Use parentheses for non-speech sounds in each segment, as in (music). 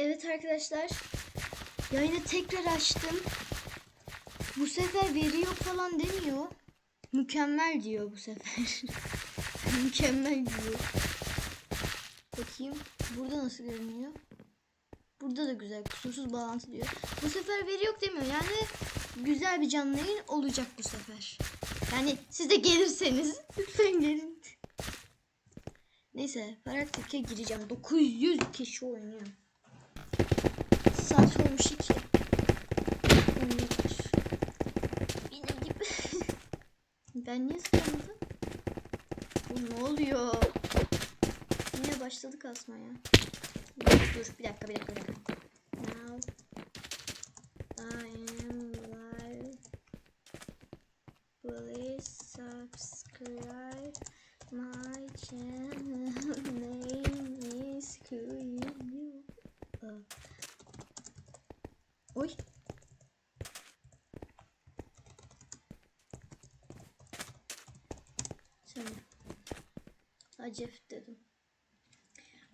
Evet arkadaşlar. Yayını tekrar açtım. Bu sefer veri yok falan demiyor. Mükemmel diyor bu sefer. (laughs) Mükemmel diyor. Bakayım. Burada nasıl görünüyor? Burada da güzel kusursuz bağlantı diyor. Bu sefer veri yok demiyor. Yani güzel bir canlı yayın olacak bu sefer. Yani siz de gelirseniz (laughs) lütfen gelin. Neyse Paraktik'e gireceğim. 900 kişi oynuyor. Olmuş 2. Benim gibi. (laughs) ben niye sıkıldım? Bu ne oluyor? Yine başladık asmaya. Dur bir dakika bir dakika bir dakika. Now I am live. Please subscribe my channel. Name is Kuyu. Oy. Sen. Acef dedim.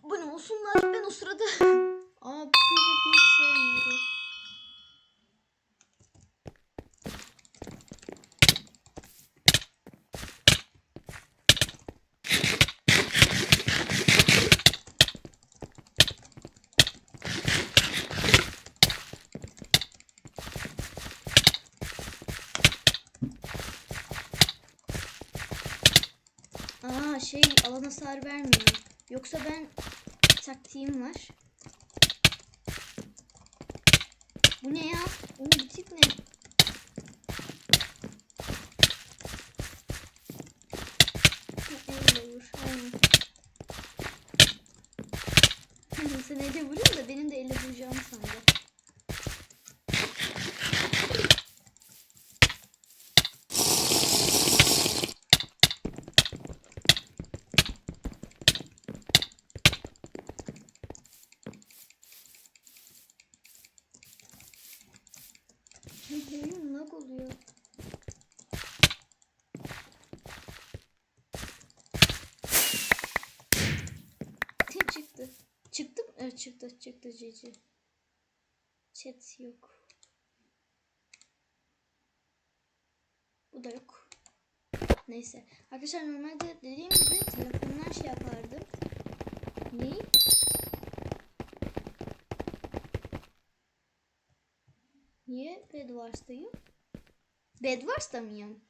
Bu ne olsunlar ben o sırada. Aa PvP sevmiyorum. Aa şey alan hasar vermiyor. Yoksa ben taktiğim var. Bu ne ya? Onun bu tip ne? Ha, Elle vur. Aynen. Sen elle vuruyorsun da benim de elle vuracağımı sandı. Benim lag oluyor. Ne çıktı? Çıktı çıktı cici. Chat yok. Bu da yok. Neyse. Arkadaşlar normalde dediğim gibi telefondan şey yapardım. Ne? Niye Bedwars'tayım? Bedwars'ta mıyım?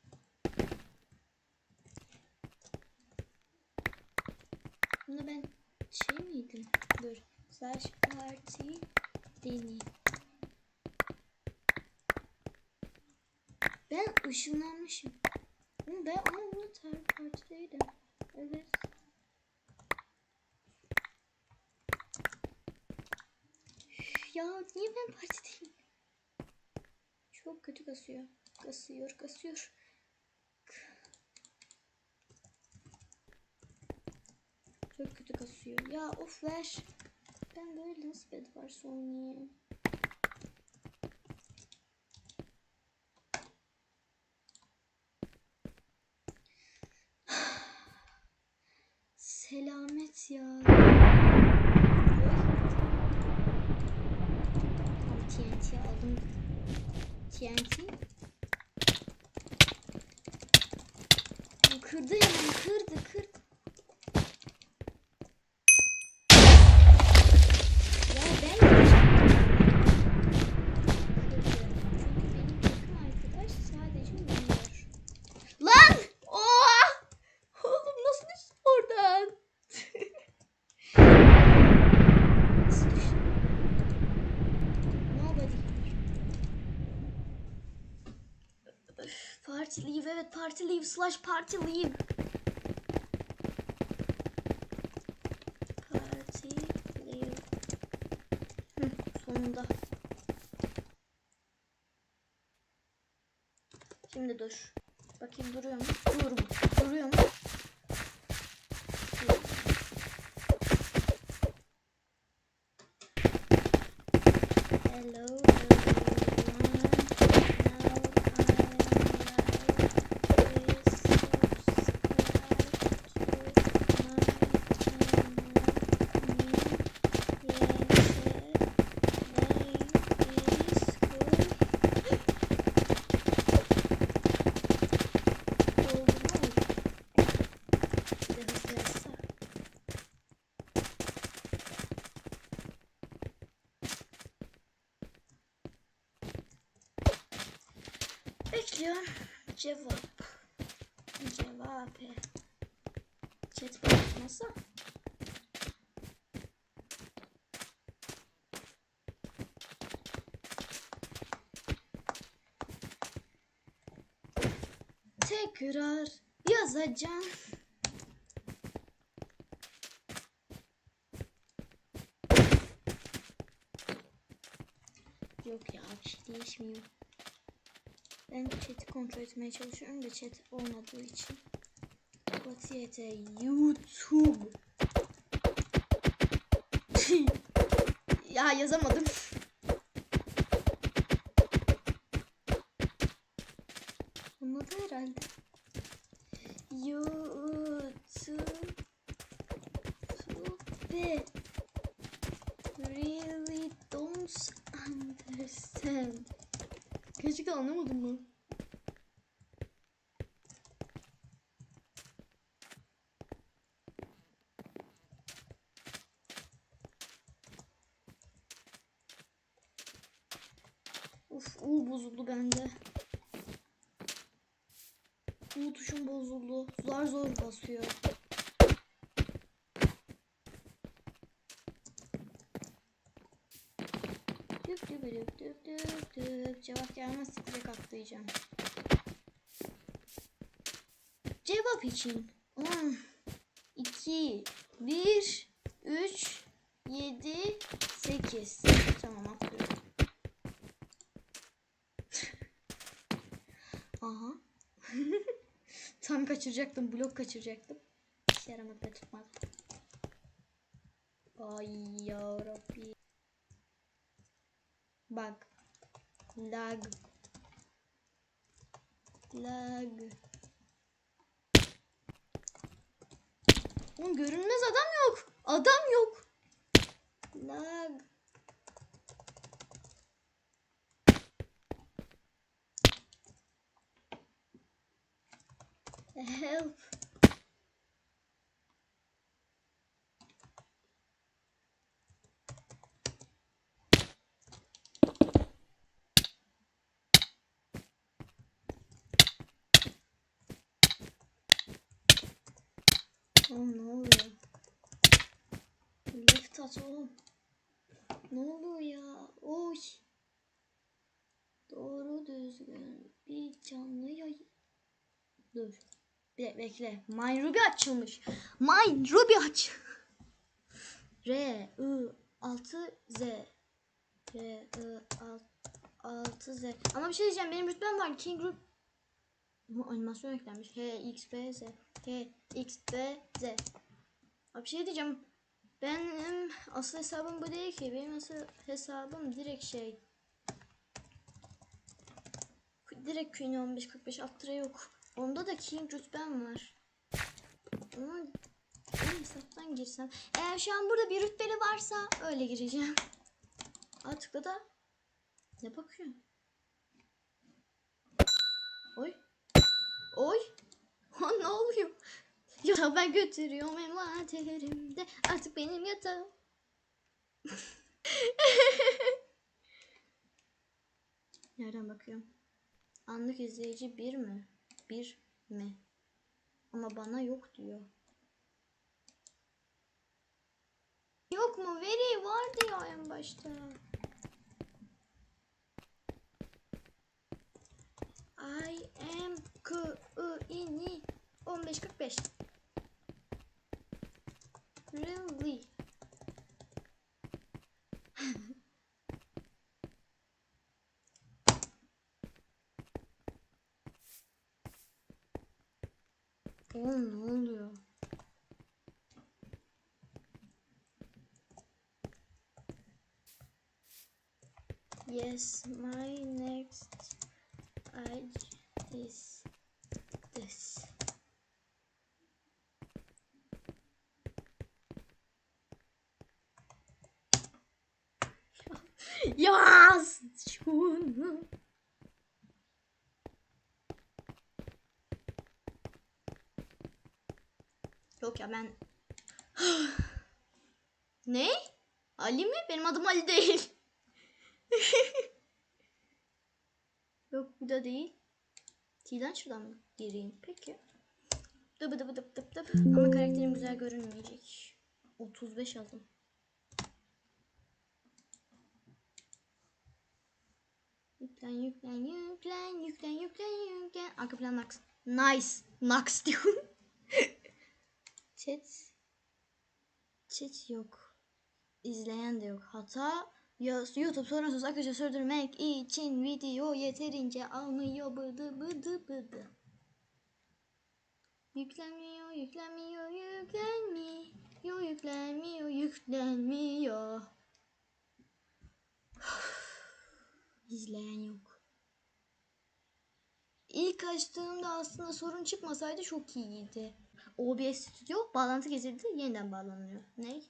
Bunda ben şey miydim? Dur. Slash party deneyim. Ben ışınlanmışım. Ben ama bunu third party'deydim. Evet. Ya niye ben partideyim? Çok kötü kasıyor. Kasıyor, kasıyor. Çok kötü kasıyor. Ya of ver. Ben böyle nasıl bed varsa oynayayım. Selamet ya. Tam TNT aldım. TNT. Bu kırdı hemen kırdı kırdı. Ya ben kırdı. Çünkü benim takım arkadaş sadece oynuyor. Lan! Oha! Oğlum nasıl düştün oradan? nasıl düştün? Nobody. Party leave evet party leave slash party leave. Party leave. Hı, sonunda. Şimdi dur. Bakayım duruyor mu? Cevap. Cevap. Chat bakmasa. Tekrar yazacağım. Yok ya bir şey değişmiyor. Ben chat'i kontrol etmeye çalışıyorum da chat olmadığı için. Batiyete YouTube. (laughs) ya yazamadım. Olmadı herhalde. YouTube. Tube. Really don't understand. Gerçekten anlamadım mı? Uf, U bozuldu bende. U tuşum bozuldu. Zar zor basıyor. Düp düp düp düp düp düp. Cevap gelmezse direkt atlayacağım. Cevap için 10, 2, 1, 3, 7, 8. Tamam kaçıracaktım. Blok kaçıracaktım. İşe yaramadı da tutmadı. Ay yarabbi. Bak. Lag. Lag. Oğlum görünmez adam yok. Adam yok. Lag. Help. Oğlum ne oluyor? Left at oğlum. Ne oluyor ya? Oy. Doğru düzgün bir canlı yay. Dur. Bir bekle. My Ruby açılmış. My Ruby aç. R I 6 Z. R I 6 Z. Ama bir şey diyeceğim. Benim rütbem var. King Ruby. Bu animasyon eklenmiş. H X B Z. H X B Z. Abi şey diyeceğim. Benim asıl hesabım bu değil ki. Benim asıl hesabım direkt şey. Direkt Queen 1545 alt yok. Onda da King rütbem var. Ama hesaptan girsem. Eğer şu an burada bir rütbeli varsa öyle gireceğim. Artık da ne bakıyorsun? Oy. Oy. Ha ne oluyor? Ya ben götürüyorum envanterimde. Artık benim yatağım. (laughs) Nereden bakıyorum? Anlık izleyici bir mi? Bir mi? Ama bana yok diyor. Yok mu? Veri var diyor en başta. I am K I N 1545. Really? (laughs) Oğlum ne oluyor? Yes, my next age is this. (laughs) Yaz şunu. Yok ya ben... (gasps) ne? Ali mi? Benim adım Ali değil. (laughs) Bu da değil. T'den şuradan mı gireyim? Peki. Dıbı dıbı dıp dıp dıp. Ama karakterim güzel görünmeyecek. 35 aldım. Yüklen yüklen yüklen yüklen yüklen yüklen. Arka plan Nax. Nice. Nax (laughs) diyorum. Chat. Chat yok. İzleyen de yok. Hata YouTube sorunsuz akıcı sürdürmek için video yeterince almıyor bıdı bıdı bıdı. Yüklenmiyor, yüklenmiyor, yüklenmiyor, yüklenmiyor, yüklenmiyor. İzleyen yok. İlk açtığımda aslında sorun çıkmasaydı çok iyiydi. OBS Studio bağlantı kesildi yeniden bağlanıyor. Ne?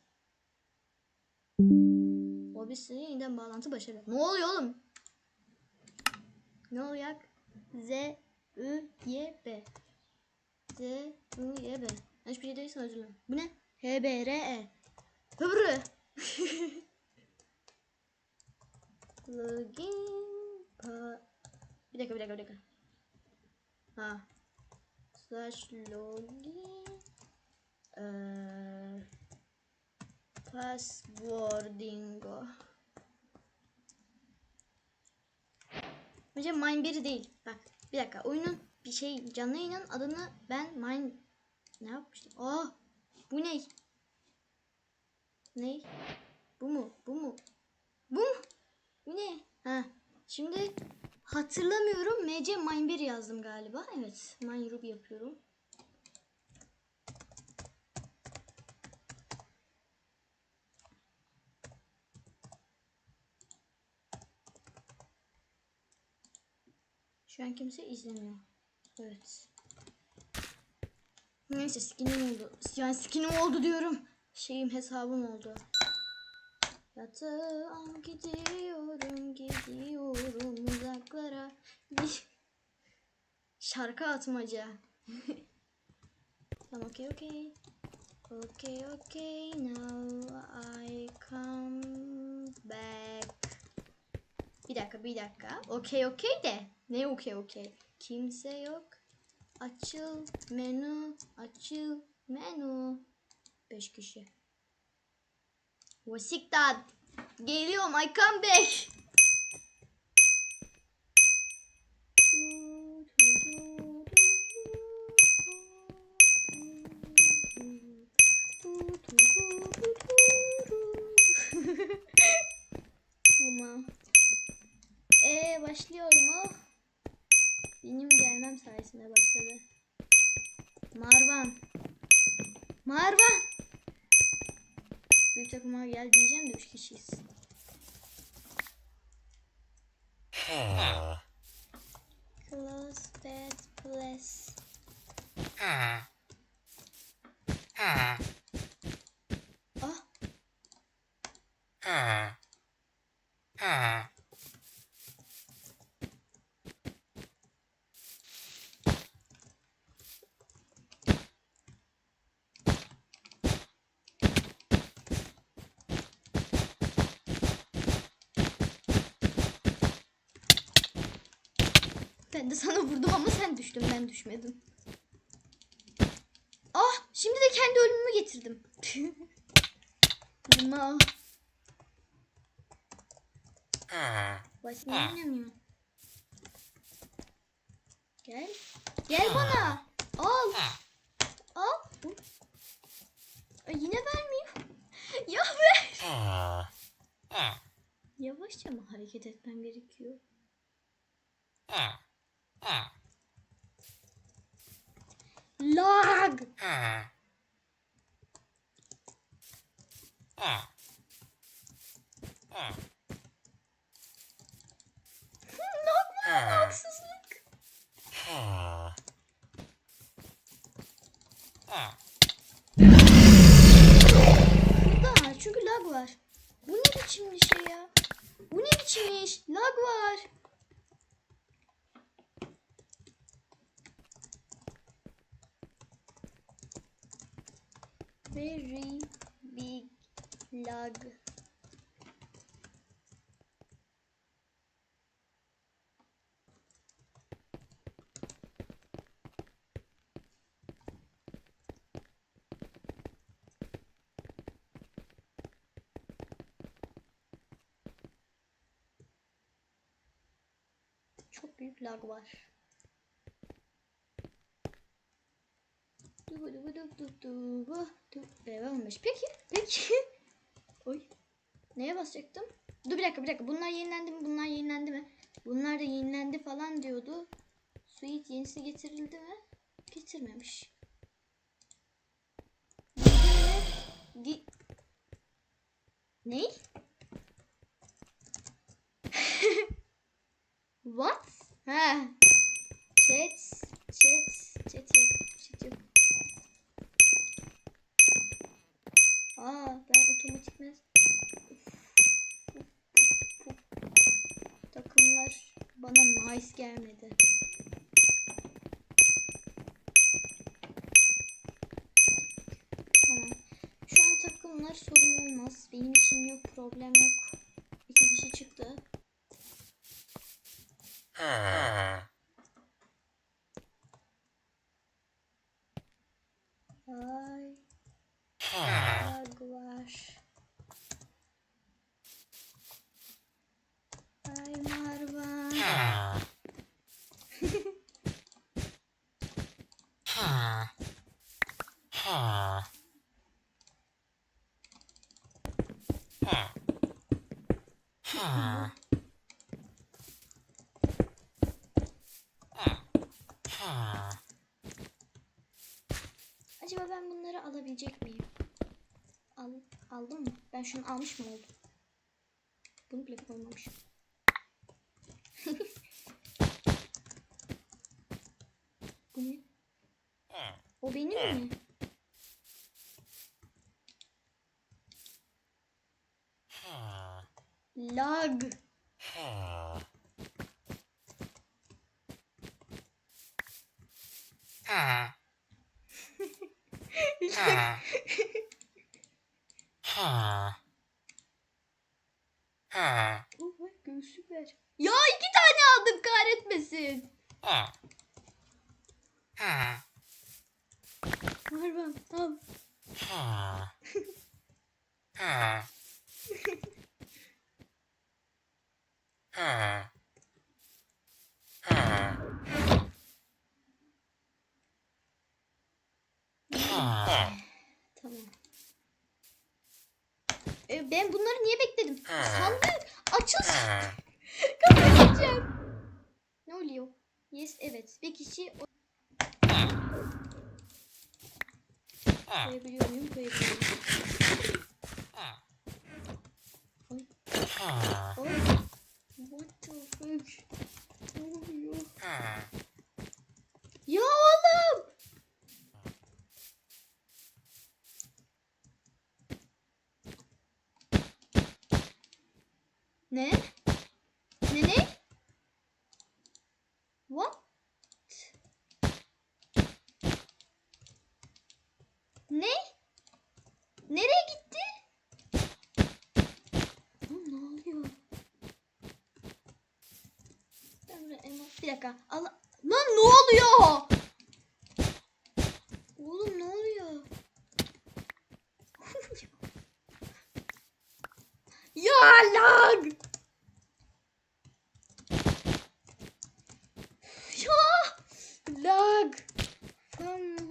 Studio yeniden bağlantı başarılı. Ne oluyor oğlum? Ne oluyor? Z I Y B Z I Y B. Hiçbir şey değilse özür dilerim. Bu ne? H B R E. Hıbrı. (laughs) Login pa bir dakika bir dakika bir dakika. Ha. Slash login eee passwordingo. Hocam mine 1 değil. Bak bir dakika oyunun bir şey canlı yayının adını ben mine ne yapmıştım? Aa bu ne? Ne? Bu mu? Bu mu? Bu mu? Bu ne? Ha. Şimdi hatırlamıyorum. MC Mine 1 yazdım galiba. Evet. Mine Ruby yapıyorum. Şu an kimse izlemiyor. Evet. Neyse skinim oldu. Yani skinim oldu diyorum. Şeyim hesabım oldu. Yatağım gidiyorum gidiyorum uzaklara. Şarkı atmaca. (laughs) tamam okey okey. Okay okay now I come back. Bir dakika bir dakika. Okey okey de. Ne okey okey? Kimse yok. Açıl menü. Açıl menü. Beş kişi. Wasiktad. Geliyorum. I come back. Tamam. Ee başlıyor mu? Benim gelmem sayesinde başladı. Marvan. Marvan. Büyük takıma gel diyeceğim de 3 kişiyiz. Close that place. Ah. Ben de sana vurdum ama sen düştün ben düşmedim. Ah şimdi de kendi ölümümü getirdim. Ma. Başına oynamıyor. Gel. Gel bana. Al. Al. Ay, yine vermiyor. (laughs) ya ver. Yavaşça mı hareket etmem gerekiyor? Lag. Var haksızlık. Burada çünkü lag var. Bu ne biçim bir şey ya? Bu ne biçim iş? Lag var. very big lug. Çok büyük lag var. Olmuş. Peki, peki. (laughs) Oy. Neye basacaktım? Dur bir dakika bir dakika. Bunlar yenilendi mi? Bunlar yenilendi mi? Bunlar da yenilendi falan diyordu. Sweet yenisi getirildi mi? Getirmemiş. Di ne? (laughs) What? Ha. Chat. Chat. Chat yok. Chat yok. Aa ben otomatikmen takımlar bana nice gelmedi. Tamam. Şu an takımlar sorun olmaz. Benim için yok, problem yok. İki kişi çıktı. Ay. Lag var. Ay Marvan. Acaba ben bunları alabilecek miyim? Al, aldım mı? Ben şunu almış mı oldum? Bunu bile koymamışım. (laughs) Bu ne? O benim mi? Lag. Oh (laughs) bak göğsü ver. Ya iki tane aldım kahretmesin. Marvan al. Tamam. E, ben bunları niye bekledim? Sandık açılsın. Kapatacağım. Ne oluyor? Yes evet. Bir kişi o- koyabiliyor muyum? Koyabiliyorum. Oy. Oy. What the fuck? Ne oluyor? Ya oğlum! Ne? Ne ne? What? Ne? Nereye gitti? Oğlum ne oluyor? Ben buraya elma- Bir dakika. Allah. Lan ne oluyor? Oğlum ne oluyor? (laughs) ya lag. Ya lag. Tamam.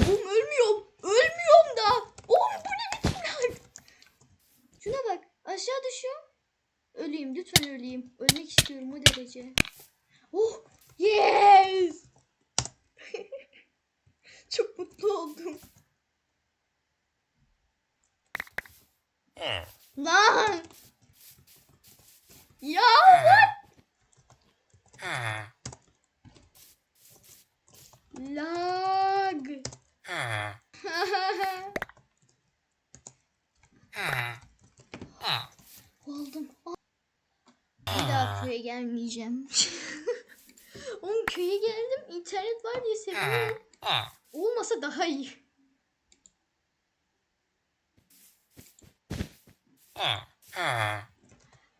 Oğlum ölmüyorum. Ölmüyorum da. Oğlum bu ne biçim lag? Şuna bak. Aşağı düşüyorum. Öleyim. Lütfen öleyim. Ölmek istiyorum o derece. Oh. Yes. Çok mutlu oldum. Lan. Ya what? Lag. Oldum. Bir daha köye gelmeyeceğim. (laughs) Oğlum köye geldim. internet var diye seviyorum. Olmasa daha iyi.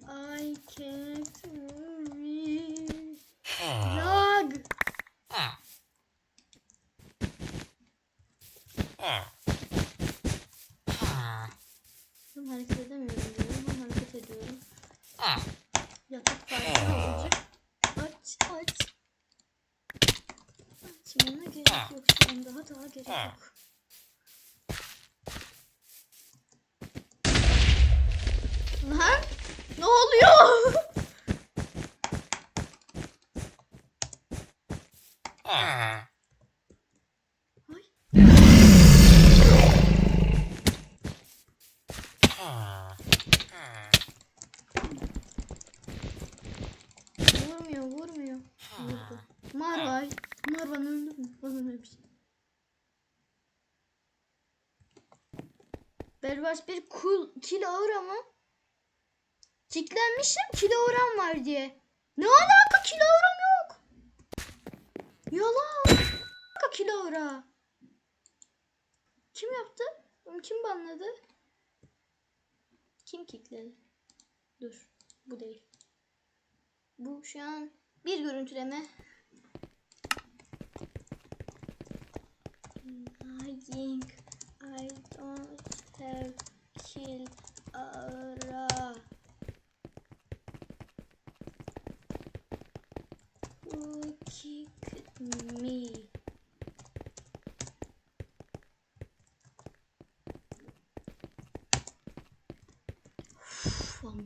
I can't read. Lag. Hareket edemiyorum diyorum. Hareket ediyorum. Yatak farkı olacak. Aç aç. Açmana gerek yok. Şu an daha daha gerek yok. Ha? Ne oluyor? Ah. Vurmuyor, vurmuyor. Vurdu. Marvay. Marvan öldü mü? Bir şey. Belvars bir kul, kilo ağır ama. Tiklenmişim kilo oran var diye. Ne alaka kilo oran yok. Yalan. Alaka kilo oran? Kim yaptı? Onu kim banladı? Kim kickledi? Dur. Bu değil. Bu şu an bir görüntüleme. Think I don't have kill ara. Who kicked me?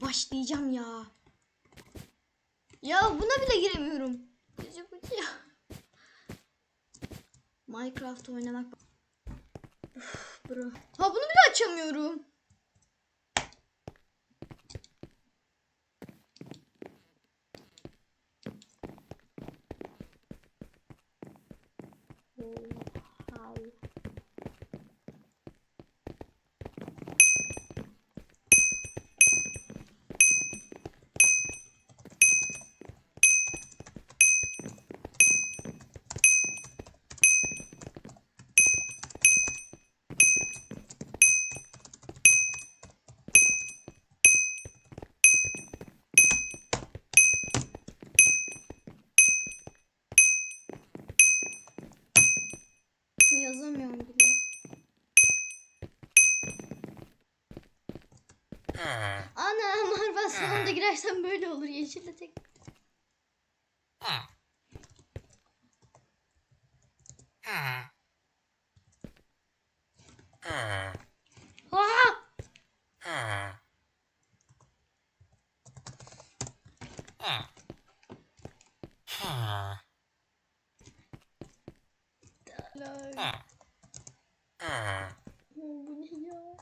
Başlayacağım ya. Ya buna bile giremiyorum. Minecraft oynamak. Üf, bro. Ha bunu bile açamıyorum. Girersem böyle olur. Yeşille tek. Bu ne ya?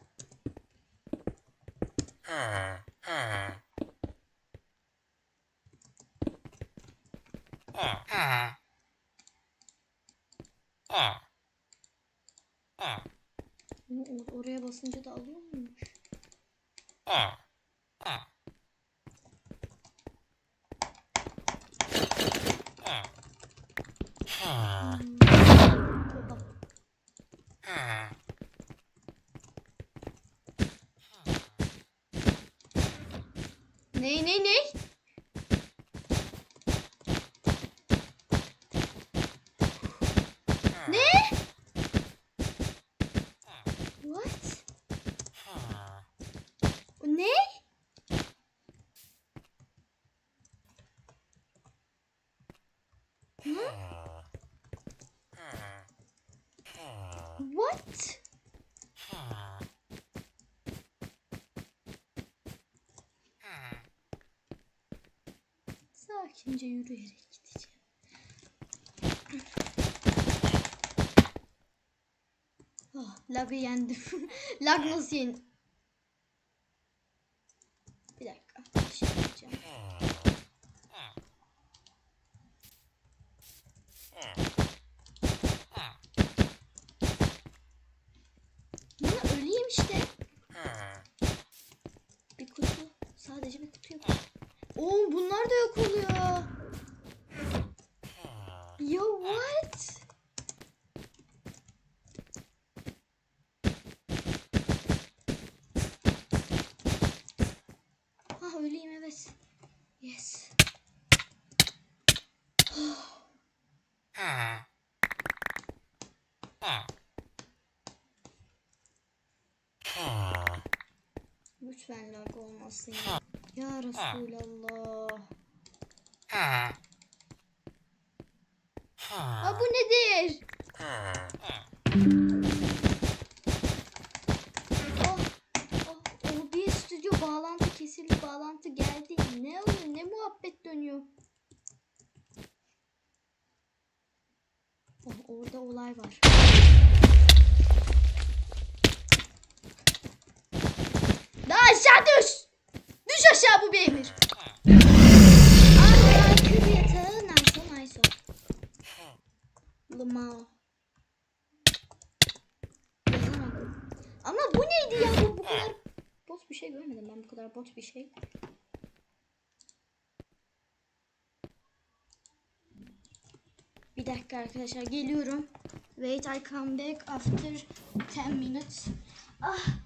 Ama or- oraya basınca da alıyor muymuş? Hmm. Baba. Ney ney ney? Ne? What? Ne? What? Sakince yürüyerek gideceğim. Oh, lag'ı yendim. (laughs) Lag nasıl yen? Bir dakika. Bir şey yapacağım. Bana öleyim işte. Bir kutu. Sadece bir kutu yok. Oo bunlar da yok oluyor. Ya what? Ha öleyim evet. Yes. Lütfen lag olmasın ya. Ya Resulallah. şey. Bir dakika arkadaşlar geliyorum. Wait I come back after 10 minutes. Ah